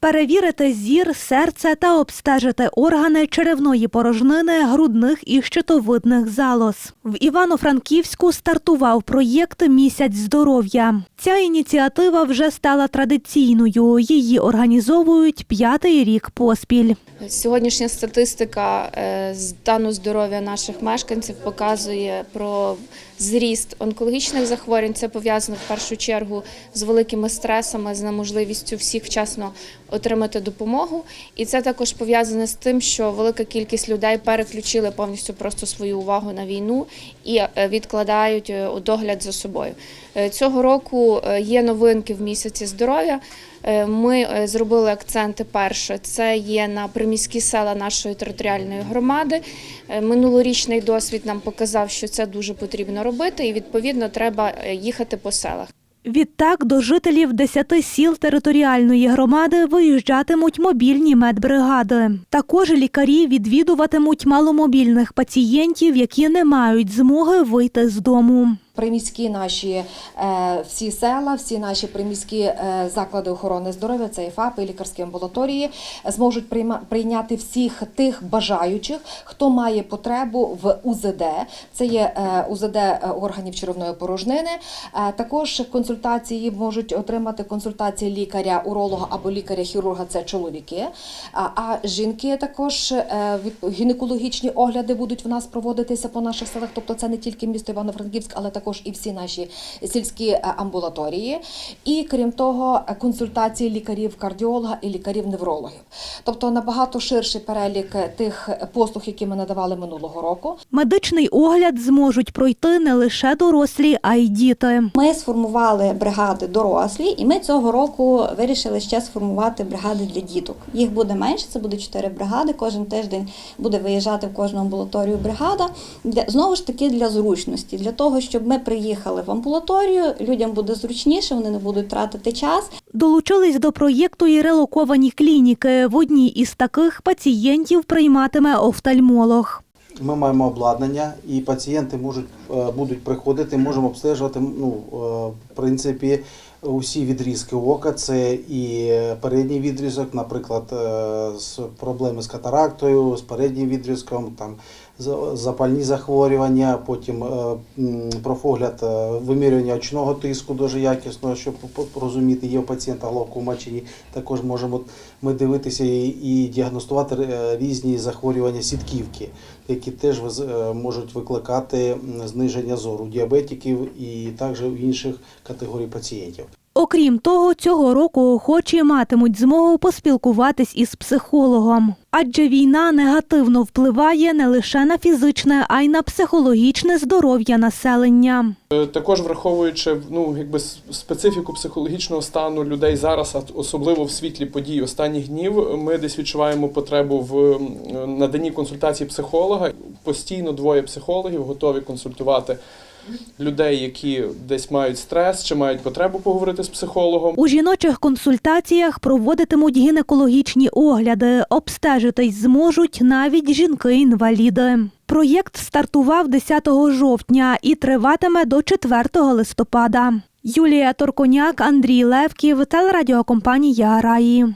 Перевірити зір, серце та обстежити органи черевної порожнини, грудних і щитовидних залоз. В Івано-Франківську стартував проєкт Місяць здоров'я. Ця ініціатива вже стала традиційною. Її організовують п'ятий рік поспіль. Сьогоднішня статистика е, стану здоров'я наших мешканців показує про зріст онкологічних захворювань. Це пов'язано в першу чергу з великими стресами, з неможливістю всіх вчасно отримати допомогу. І це також пов'язане з тим, що велика кількість людей переключили повністю просто свою увагу на війну і е, відкладають е, догляд за собою. Е, Цього року є новинки в місяці здоров'я. Ми зробили акценти перше. Це є на приміські села нашої територіальної громади. Минулорічний досвід нам показав, що це дуже потрібно робити, і відповідно треба їхати по селах. Відтак до жителів десяти сіл територіальної громади виїжджатимуть мобільні медбригади. Також лікарі відвідуватимуть маломобільних пацієнтів, які не мають змоги вийти з дому. Приміські наші е, всі села, всі наші приміські е, заклади охорони здоров'я, це і ФАПи, і лікарські амбулаторії, зможуть прийняти всіх тих бажаючих, хто має потребу в УЗД. Це є е, УЗД органів черевної порожнини. Також консультації можуть отримати консультації лікаря, уролога або лікаря-хірурга. Це чоловіки. А, жінки також гінекологічні огляди будуть в нас проводитися по наших селах. Тобто це не тільки місто Івано-Франківськ, але також і всі наші сільські е, амбулаторії. І крім того, консультації лікарів-кардіолога і лікарів-неврологів. Тобто набагато ширший перелік е, тих послуг, які ми надавали минулого року. Медичний огляд зможуть пройти не лише дорослі, а й діти. Ми сформували бригади дорослі, і ми цього року вирішили ще сформувати бригади для діток. Їх буде менше, це буде чотири бригади. Кожен тиждень буде виїжджати в кожну амбулаторію бригада. Для знову ж таки для зручності, для того, щоб ми приїхали в амбулаторію, людям буде зручніше, вони не будуть тратити час. Долучились до проєкту і релоковані клініки. В одній із таких пацієнтів прийматиме офтальмолог. Ми маємо обладнання, і пацієнти можуть е, будуть приходити, можемо обстежувати. Ну е, в принципі, усі відрізки ока. Це і передній відрізок, наприклад, е, з проблеми з катарактою, з переднім відрізком, там за- запальні захворювання, потім е, профогляд е, вимірювання очного тиску дуже якісно, щоб розуміти, є у пацієнта глаукома чи ні. Також можемо ми дивитися і, діагностувати різні захворювання сітківки, які теж можуть викликати зниження зору діабетиків і також інших категорій пацієнтів. Окрім того, цього року охочі матимуть змогу поспілкуватись із психологом, адже війна негативно впливає не лише на фізичне, а й на психологічне здоров'я населення. Е, Також враховуючи ну, якби специфіку психологічного стану людей зараз, особливо в світлі подій останніх днів, ми десь відчуваємо потребу в наданні консультації психолога. Постійно двоє психологів готові консультувати людей, які десь мають стрес чи мають потребу поговорити з психологом. У жіночих консультаціях проводитимуть гінекологічні огляди. Обстежитись зможуть навіть жінки-інваліди. Проєкт стартував 10 жовтня і триватиме до 4 листопада. Юлія Торконяк, Андрій Левків, телерадіокомпанія Раї.